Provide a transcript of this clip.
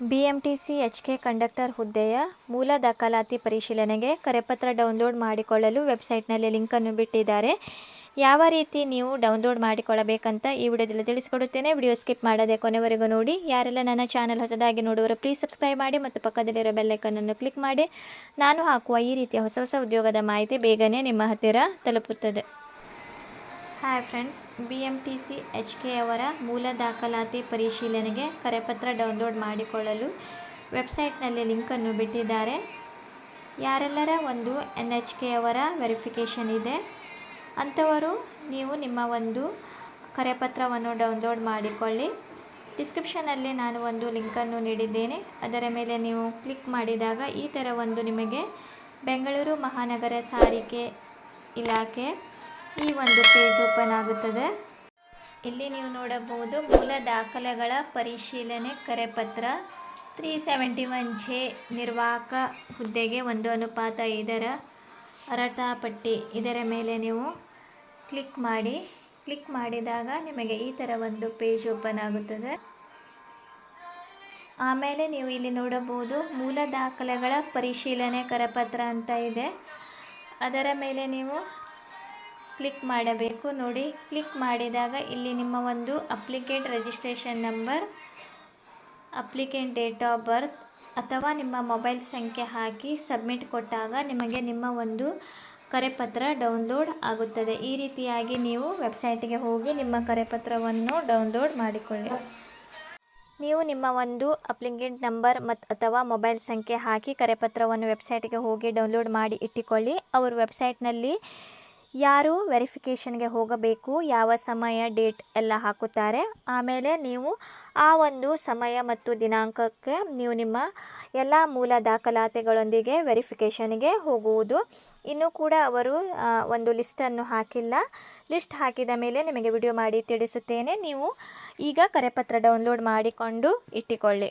BMTC HK conductor ಹುದ್ದೆಯ ಮೂಲ ದಾಖಲಾತಿ ಪರಿಶೀಲನೆಗೆ ಕರೆಪತ್ರ ಡೌನ್ಲೋಡ್ ಮಾಡಿಕೊಳ್ಳಲು ವೆಬ್ಸೈಟ್ನಲ್ಲಿ ಲಿಂಕನ್ನು ಬಿಟ್ಟಿದ್ದಾರೆ. ಯಾವ ರೀತಿ ನೀವು ಡೌನ್ಲೋಡ್ ಮಾಡಿಕೊಳ್ಳಬೇಕಂತ ಈ ವಿಡಿಯೋದಲ್ಲಿ ತಿಳಿಸಿಕೊಡುತ್ತೇನೆ. ವಿಡಿಯೋ ಸ್ಕಿಪ್ ಮಾಡದೆ ಕೊನೆವರೆಗೂ ನೋಡಿ. ಯಾರೆಲ್ಲ ನನ್ನ ಚಾನಲ್ ಹೊಸದಾಗಿ ನೋಡುವರು ಪ್ಲೀಸ್ ಸಬ್ಸ್ಕ್ರೈಬ್ ಮಾಡಿ ಮತ್ತು ಪಕ್ಕದಲ್ಲಿರೋ ಬೆಲ್ಲೈಕನ್ನನ್ನು ಕ್ಲಿಕ್ ಮಾಡಿ. ನಾನು ಹಾಕುವ ಈ ರೀತಿಯ ಹೊಸ ಹೊಸ ಉದ್ಯೋಗದ ಮಾಹಿತಿ ಬೇಗನೆ ನಿಮ್ಮ ಹತ್ತಿರ ತಲುಪುತ್ತದೆ. Hi friends B M T C H K ಅವರ ಮೂಲ ದಾಖಲಾತಿ ಪರಿಶೀಲನೆಗೆ ಕರೆಪತ್ರ ಡೌನ್ಲೋಡ್ ಮಾಡಿಕೊಳ್ಳಲು ವೆಬ್ಸೈಟ್ನಲ್ಲಿ ಲಿಂಕನ್ನು ಬಿಟ್ಟಿದ್ದಾರೆ. ಯಾರೆಲ್ಲರ ಒಂದು ಎನ್ ಎಚ್ ಕೆ ಅವರ ವೆರಿಫಿಕೇಷನ್ ಇದೆ, ಅಂಥವರು ನೀವು ನಿಮ್ಮ ಒಂದು ಕರೆಪತ್ರವನ್ನು ಡೌನ್ಲೋಡ್ ಮಾಡಿಕೊಳ್ಳಿ. ಡಿಸ್ಕ್ರಿಪ್ಷನಲ್ಲಿ ನಾನು ಒಂದು ಲಿಂಕನ್ನು ನೀಡಿದ್ದೇನೆ, ಅದರ ಮೇಲೆ ನೀವು ಕ್ಲಿಕ್ ಮಾಡಿದಾಗ ಈ ಥರ ಒಂದು ನಿಮಗೆ ಬೆಂಗಳೂರು ಮಹಾನಗರ ಸಾರಿಗೆ ಇಲಾಖೆ ಈ ಒಂದು ಪೇಜ್ ಓಪನ್ ಆಗುತ್ತದೆ. ಇಲ್ಲಿ ನೀವು ನೋಡಬಹುದು ಮೂಲ ದಾಖಲೆಗಳ ಪರಿಶೀಲನೆ ಕರೆಪತ್ರ ತ್ರೀ ಸೆವೆಂಟಿ ಒನ್ ಜೆ ನಿರ್ವಾಹಕ ಹುದ್ದೆಗೆ ಒಂದು ಅನುಪಾತ ಇದರ ಅರಟಾಪಟ್ಟಿ ಇದರ ಮೇಲೆ ನೀವು ಕ್ಲಿಕ್ ಮಾಡಿ. ಕ್ಲಿಕ್ ಮಾಡಿದಾಗ ನಿಮಗೆ ಈ ಥರ ಒಂದು ಪೇಜ್ ಓಪನ್ ಆಗುತ್ತದೆ. ಆಮೇಲೆ ನೀವು ಇಲ್ಲಿ ನೋಡಬಹುದು ಮೂಲ ದಾಖಲೆಗಳ ಪರಿಶೀಲನೆ ಕರಪತ್ರ ಅಂತ ಇದೆ. ಅದರ ಮೇಲೆ ನೀವು ಕ್ಲಿಕ್ ಮಾಡಬೇಕು. ನೋಡಿ ಕ್ಲಿಕ್ ಮಾಡಿದಾಗ ಇಲ್ಲಿ ನಿಮ್ಮ ಒಂದು applicant registration number applicant date of birth ಅಥವಾ ನಿಮ್ಮ ಮೊಬೈಲ್ ಸಂಖ್ಯೆ ಹಾಕಿ ಸಬ್ಮಿಟ್ ಕೊಟ್ಟಾಗ ನಿಮಗೆ ನಿಮ್ಮ ಒಂದು ಕರೆಪತ್ರ ಡೌನ್ಲೋಡ್ ಆಗುತ್ತದೆ. ಈ ರೀತಿಯಾಗಿ ನೀವು ವೆಬ್ಸೈಟ್ಗೆ ಹೋಗಿ ನಿಮ್ಮ ಕರೆಪತ್ರವನ್ನು ಡೌನ್ಲೋಡ್ ಮಾಡಿಕೊಳ್ಳಿ. ನೀವು ನಿಮ್ಮ ಒಂದು ಅಪ್ಲಿಕೆಂಟ್ ನಂಬರ್ ಮತ್ತು ಅಥವಾ ಮೊಬೈಲ್ ಸಂಖ್ಯೆ ಹಾಕಿ ಕರೆಪತ್ರವನ್ನು ವೆಬ್ಸೈಟ್ಗೆ ಹೋಗಿ ಡೌನ್ಲೋಡ್ ಮಾಡಿ ಇಟ್ಟುಕೊಳ್ಳಿ. ಅವರು ವೆಬ್ಸೈಟ್ನಲ್ಲಿ ಯಾರು ವೆರಿಫಿಕೇಷನ್ಗೆ ಹೋಗಬೇಕು, ಯಾವ ಸಮಯ, ಡೇಟ್ ಎಲ್ಲ ಹಾಕುತ್ತಾರೆ. ಆಮೇಲೆ ನೀವು ಆ ಒಂದು ಸಮಯ ಮತ್ತು ದಿನಾಂಕಕ್ಕೆ ನೀವು ನಿಮ್ಮ ಎಲ್ಲ ಮೂಲ ದಾಖಲಾತಿಗಳೊಂದಿಗೆ ವೆರಿಫಿಕೇಷನ್ಗೆ ಹೋಗುವುದು. ಇನ್ನೂ ಕೂಡ ಅವರು ಒಂದು ಲಿಸ್ಟನ್ನು ಹಾಕಿಲ್ಲ. ಲಿಸ್ಟ್ ಹಾಕಿದ ಮೇಲೆ ನಿಮಗೆ ವಿಡಿಯೋ ಮಾಡಿ ತಿಳಿಸುತ್ತೇನೆ. ನೀವು ಈಗ ಕರೆಪತ್ರ ಡೌನ್ಲೋಡ್ ಮಾಡಿಕೊಂಡು ಇಟ್ಟುಕೊಳ್ಳಿ.